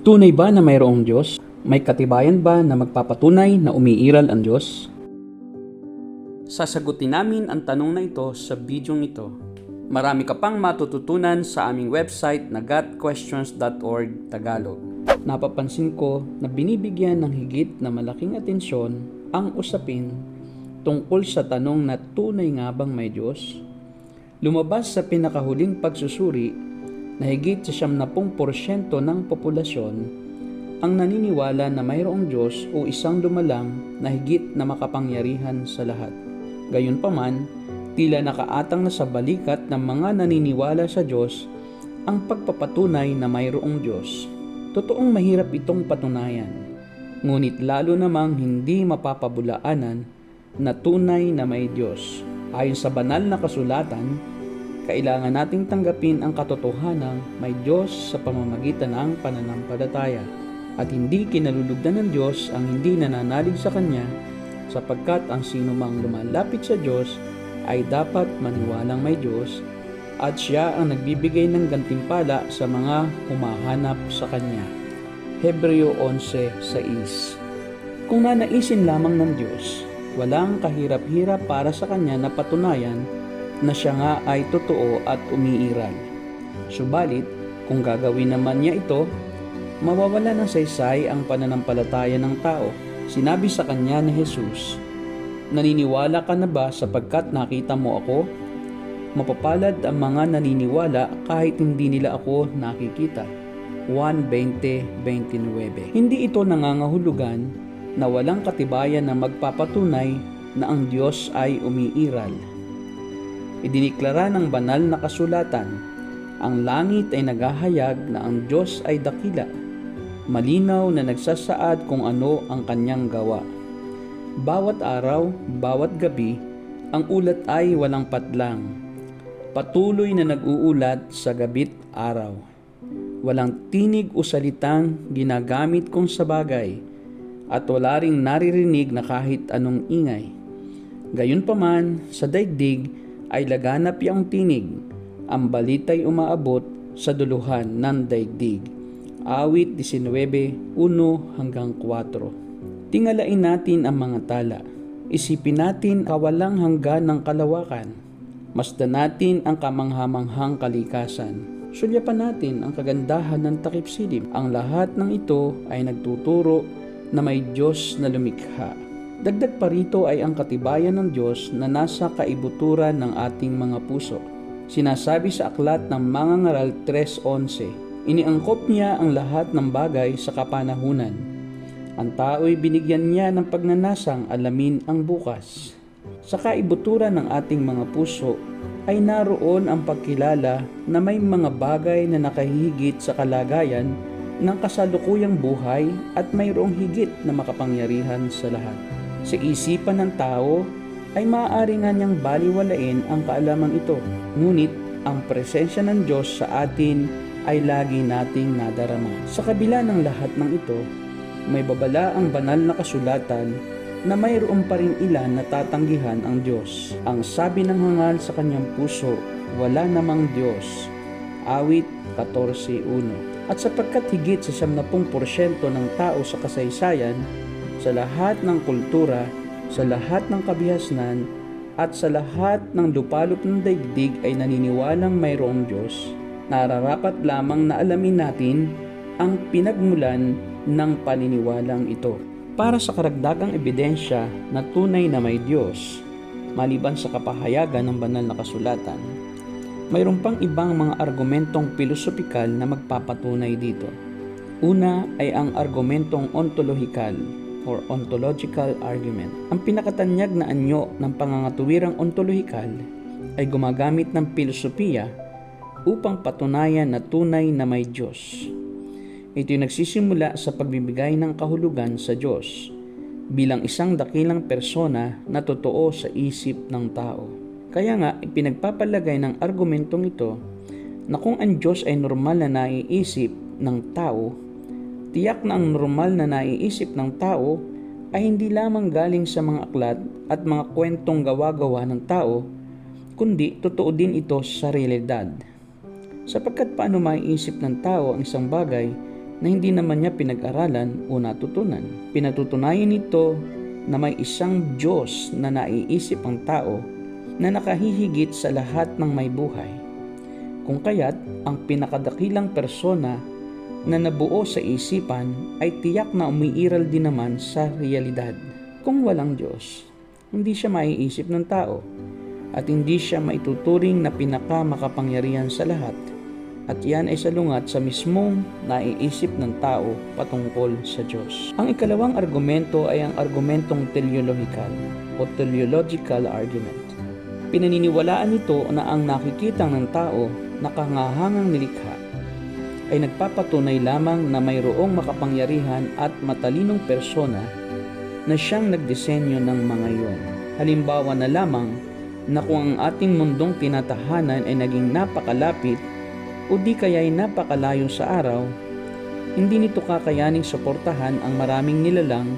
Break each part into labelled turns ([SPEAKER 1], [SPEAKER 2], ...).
[SPEAKER 1] Tunay ba na mayroong Diyos? May katibayan ba na magpapatunay na umiiral ang Diyos? Sasagutin namin ang tanong na ito sa bidyong ito. Marami ka pang matututunan sa aming website na gotquestions.org Tagalog. Napapansin ko na binibigyan ng higit na malaking atensyon ang usapin tungkol sa tanong na tunay nga bang may Diyos? Lumabas sa pinakahuling pagsusuri na higit sa 70% ng populasyon ang naniniwala na mayroong Diyos o isang lumalang na higit na makapangyarihan sa lahat. Gayunpaman, tila nakaatang na sa balikat ng mga naniniwala sa Diyos ang pagpapatunay na mayroong Diyos. Totoong mahirap itong patunayan, ngunit lalo namang hindi mapapabulaanan na tunay na may Diyos. Ayon sa banal na kasulatan, kailangan nating tanggapin ang katotohanan may Diyos sa pamamagitan ng pananampalataya at hindi kinalulugdan ng Diyos ang hindi nananalig sa Kanya sapagkat ang sino mang lumalapit sa Diyos ay dapat maniwalang may Diyos at siya ang nagbibigay ng gantimpala sa mga humahanap sa Kanya. Hebreo 11.6 Kung nanaisin lamang ng Diyos, walang kahirap-hirap para sa Kanya na patunayan na siya nga ay totoo at umiiral. Subalit, kung gagawin naman niya ito, mawawala ng saysay ang pananampalataya ng tao. Sinabi sa kanya ni Jesus, Naniniwala ka na ba sapagkat nakita mo ako? Mapapalad ang mga naniniwala kahit hindi nila ako nakikita. 1.20.29 Hindi ito nangangahulugan na walang katibayan na magpapatunay na ang Diyos ay umiiral. Idiniklara ng banal na kasulatan, ang langit ay naghahayag na ang Diyos ay dakila, malinaw na nagsasaad kung ano ang kanyang gawa. Bawat araw, bawat gabi, ang ulat ay walang patlang. Patuloy na nag-uulat sa gabit araw. Walang tinig o salitang ginagamit kong sabagay at wala ring naririnig na kahit anong ingay. Gayunpaman, sa daigdig ay laganap yung tinig. Ang balita'y umaabot sa duluhan ng daigdig. Awit 19:1 hanggang 4. Tingalain natin ang mga tala. Isipin natin kawalang hanggan ng kalawakan. Masdan natin ang kamanghamanghang kalikasan. Sulyapan natin ang kagandahan ng takip silim. Ang lahat ng ito ay nagtuturo na may Diyos na lumikha. Dagdag pa rito ay ang katibayan ng Diyos na nasa kaibuturan ng ating mga puso. Sinasabi sa aklat ng mga ngaral 3.11, Iniangkop niya ang lahat ng bagay sa kapanahunan. Ang tao'y binigyan niya ng pagnanasang alamin ang bukas. Sa kaibuturan ng ating mga puso ay naroon ang pagkilala na may mga bagay na nakahigit sa kalagayan ng kasalukuyang buhay at mayroong higit na makapangyarihan sa lahat. Sa isipan ng tao ay maaari nga niyang baliwalain ang kaalaman ito. Ngunit ang presensya ng Diyos sa atin ay lagi nating nadarama. Sa kabila ng lahat ng ito, may babala ang banal na kasulatan na mayroon pa rin ilan na tatanggihan ang Diyos. Ang sabi ng hangal sa kanyang puso, wala namang Diyos. Awit 14.1 At sapagkat higit sa 70% ng tao sa kasaysayan, sa lahat ng kultura, sa lahat ng kabihasnan, at sa lahat ng lupalop ng daigdig ay naniniwalang mayroong Diyos, nararapat lamang na alamin natin ang pinagmulan ng paniniwalang ito. Para sa karagdagang ebidensya na tunay na may Diyos, maliban sa kapahayagan ng banal na kasulatan, mayroon pang ibang mga argumentong pilosopikal na magpapatunay dito. Una ay ang argumentong ontologikal or ontological argument. Ang pinakatanyag na anyo ng pangangatuwirang ontologikal ay gumagamit ng pilosopiya upang patunayan na tunay na may Diyos. Ito'y nagsisimula sa pagbibigay ng kahulugan sa Diyos bilang isang dakilang persona na totoo sa isip ng tao. Kaya nga, ipinagpapalagay ng argumentong ito na kung ang Diyos ay normal na naiisip ng tao, tiyak na ang normal na naiisip ng tao ay hindi lamang galing sa mga aklat at mga kwentong gawa-gawa ng tao, kundi totoo din ito sa realidad. Sapagkat paano maiisip ng tao ang isang bagay na hindi naman niya pinag-aralan o natutunan. Pinatutunayan nito na may isang Diyos na naiisip ang tao na nakahihigit sa lahat ng may buhay. Kung kaya't ang pinakadakilang persona na nabuo sa isipan ay tiyak na umiiral din naman sa realidad. Kung walang Diyos, hindi siya maiisip ng tao at hindi siya maituturing na pinakamakapangyarihan sa lahat at yan ay salungat sa mismong naiisip ng tao patungkol sa Diyos. Ang ikalawang argumento ay ang argumentong teleological o teleological argument. Pinaniniwalaan nito na ang nakikita ng tao na kangahangang nilikha ay nagpapatunay lamang na mayroong makapangyarihan at matalinong persona na siyang nagdisenyo ng mga iyon. Halimbawa na lamang na kung ang ating mundong tinatahanan ay naging napakalapit o di kaya'y napakalayo sa araw, hindi nito kakayaning suportahan ang maraming nilalang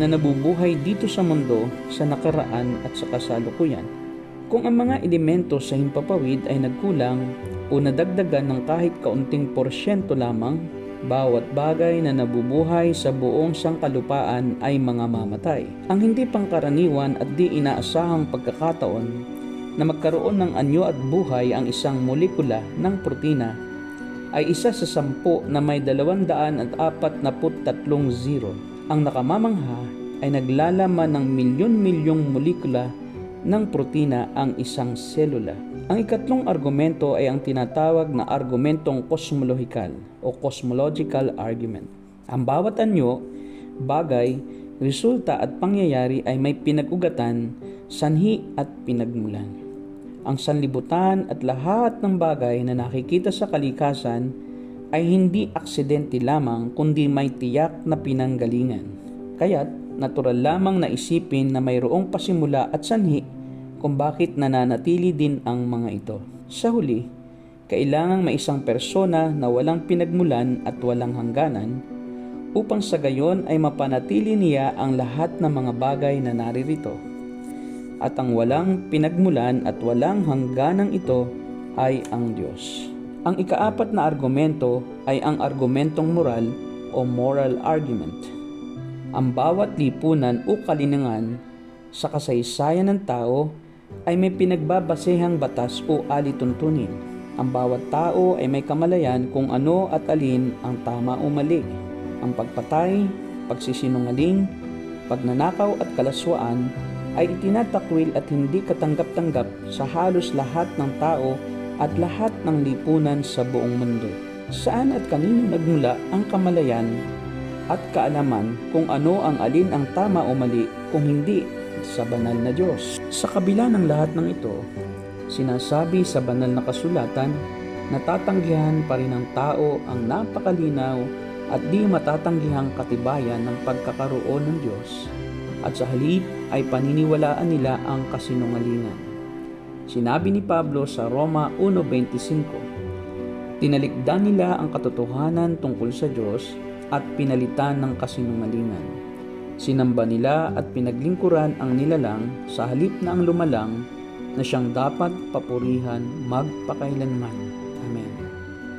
[SPEAKER 1] na nabubuhay dito sa mundo sa nakaraan at sa kasalukuyan. Kung ang mga elemento sa himpapawid ay nagkulang o nadagdagan ng kahit kaunting porsyento lamang, bawat bagay na nabubuhay sa buong sangkalupaan ay mga mamatay. Ang hindi pangkaraniwan at di inaasahang pagkakataon na magkaroon ng anyo at buhay ang isang molekula ng protina ay isa sa sampu na may 243 zero. Ang nakamamangha ay naglalaman ng milyon-milyong molekula ng protina ang isang selula. Ang ikatlong argumento ay ang tinatawag na argumentong kosmolohikal o cosmological argument. Ang bawat anyo, bagay, resulta at pangyayari ay may pinag-ugatan, sanhi at pinagmulan. Ang sanlibutan at lahat ng bagay na nakikita sa kalikasan ay hindi aksidente lamang kundi may tiyak na pinanggalingan. Kaya't natural lamang na isipin na mayroong pasimula at sanhi kung bakit nananatili din ang mga ito. Sa huli, kailangang may isang persona na walang pinagmulan at walang hangganan upang sa gayon ay mapanatili niya ang lahat ng mga bagay na naririto at ang walang pinagmulan at walang hangganang ito ay ang Diyos. Ang ikaapat na argumento ay ang argumentong moral o moral argument. Ang bawat lipunan o kalinangan sa kasaysayan ng tao ay may pinagbabasehang batas o alituntunin. Ang bawat tao ay may kamalayan kung ano at alin ang tama o mali. Ang pagpatay, pagsisinungaling, pagnanakaw at kalaswaan ay itinatakwil at hindi katanggap-tanggap sa halos lahat ng tao at lahat ng lipunan sa buong mundo. Saan at kanino nagmula ang kamalayan at kaalaman kung ano ang alin ang tama o mali kung hindi sa banal na Diyos. Sa kabila ng lahat ng ito, sinasabi sa banal na kasulatan na tatanggihan pa rin ng tao ang napakalinaw at di matatanggihang katibayan ng pagkakaroon ng Diyos at sa halip ay paniniwalaan nila ang kasinungalingan. Sinabi ni Pablo sa Roma 1.25, Tinalikdan nila ang katotohanan tungkol sa Diyos at pinalitan ng kasinungalingan. Sinamba nila at pinaglingkuran ang nilalang sa halip na ang lumalang na siyang dapat papurihan magpakailanman. Amen.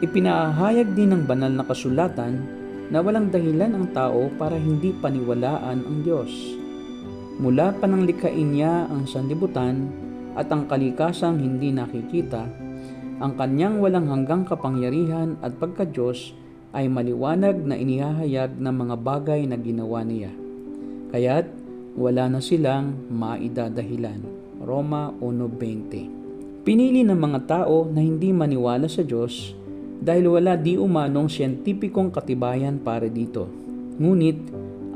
[SPEAKER 1] Ipinahayag din ng banal na kasulatan na walang dahilan ang tao para hindi paniwalaan ang Diyos. Mula pa nang likhain niya ang sanlibutan at ang kalikasang hindi nakikita, ang kanyang walang hanggang kapangyarihan at pagka-Diyos ay maliwanag na inihahayag ng mga bagay na ginawa niya. Kaya't wala na silang maidadahilan. Roma 1.20 Pinili ng mga tao na hindi maniwala sa Diyos dahil wala di umanong siyentipikong katibayan para dito. Ngunit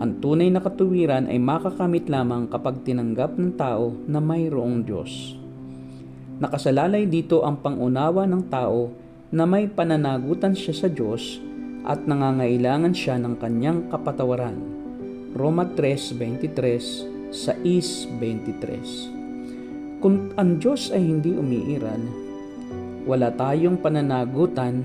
[SPEAKER 1] ang tunay na katuwiran ay makakamit lamang kapag tinanggap ng tao na mayroong Diyos. Nakasalalay dito ang pangunawa ng tao na may pananagutan siya sa Diyos at nangangailangan siya ng kanyang kapatawaran. Roma 3.23 6.23 Kung ang Diyos ay hindi umiiral, wala tayong pananagutan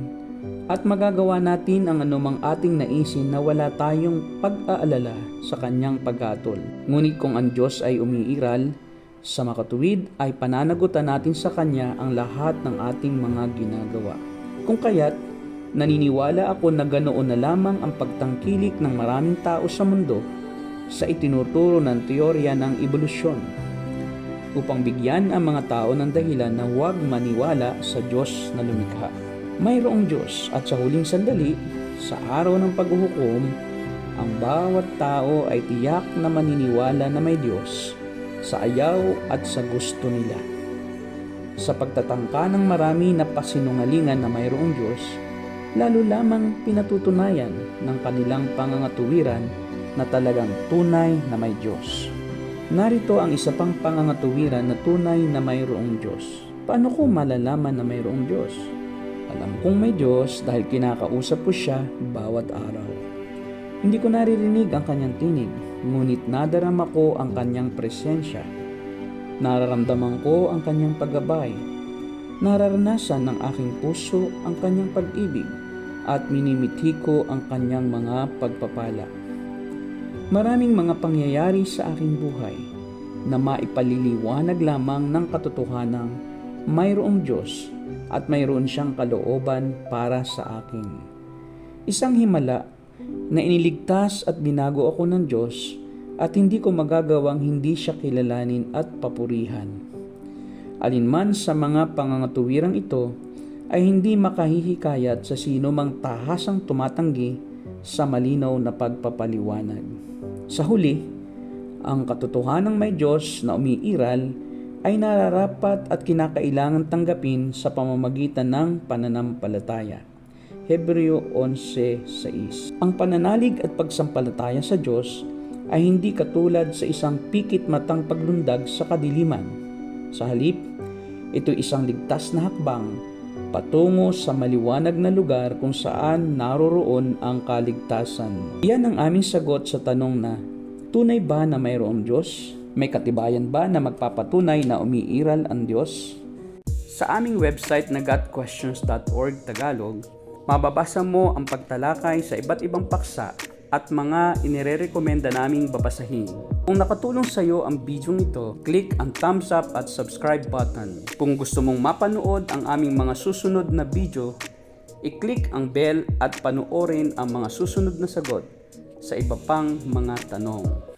[SPEAKER 1] at magagawa natin ang anumang ating naisin na wala tayong pag-aalala sa kanyang pagkatol. Ngunit kung ang Diyos ay umiiral, sa makatuwid ay pananagutan natin sa Kanya ang lahat ng ating mga ginagawa. Kung kaya't, Naniniwala ako na ganoon na lamang ang pagtangkilik ng maraming tao sa mundo sa itinuturo ng teorya ng ebolusyon upang bigyan ang mga tao ng dahilan na huwag maniwala sa Diyos na lumikha. Mayroong Diyos at sa huling sandali, sa araw ng paghuhukom, ang bawat tao ay tiyak na maniniwala na may Diyos sa ayaw at sa gusto nila. Sa pagtatangka ng marami na pasinungalingan na mayroong Diyos, lalo lamang pinatutunayan ng kanilang pangangatuwiran na talagang tunay na may Diyos. Narito ang isa pang pangangatuwiran na tunay na mayroong Diyos. Paano ko malalaman na mayroong Diyos? Alam kong may Diyos dahil kinakausap ko siya bawat araw. Hindi ko naririnig ang kanyang tinig, ngunit nadarama ko ang kanyang presensya. Nararamdaman ko ang kanyang paggabay. Nararanasan ng aking puso ang kanyang pag-ibig at minimithi ko ang kanyang mga pagpapala. Maraming mga pangyayari sa aking buhay na maipaliliwanag lamang ng katotohanang mayroong Diyos at mayroon siyang kalooban para sa akin. Isang himala na iniligtas at binago ako ng Diyos at hindi ko magagawang hindi siya kilalanin at papurihan. Alinman sa mga pangangatuwirang ito ay hindi makahihikayat sa sino mang tahasang tumatanggi sa malinaw na pagpapaliwanag. Sa huli, ang katotohanang may Diyos na umiiral ay nararapat at kinakailangan tanggapin sa pamamagitan ng pananampalataya. Hebreo 11.6 Ang pananalig at pagsampalataya sa Diyos ay hindi katulad sa isang pikit matang paglundag sa kadiliman. Sa halip, ito isang ligtas na hakbang patungo sa maliwanag na lugar kung saan naroroon ang kaligtasan. Iyan ang aming sagot sa tanong na, tunay ba na mayroong Diyos? May katibayan ba na magpapatunay na umiiral ang Diyos? Sa aming website na gotquestions.org Tagalog, mababasa mo ang pagtalakay sa iba't ibang paksa at mga inirerekomenda naming babasahin. Kung nakatulong sa iyo ang video nito, click ang thumbs up at subscribe button. Kung gusto mong mapanood ang aming mga susunod na video, i-click ang bell at panoorin ang mga susunod na sagot sa iba pang mga tanong.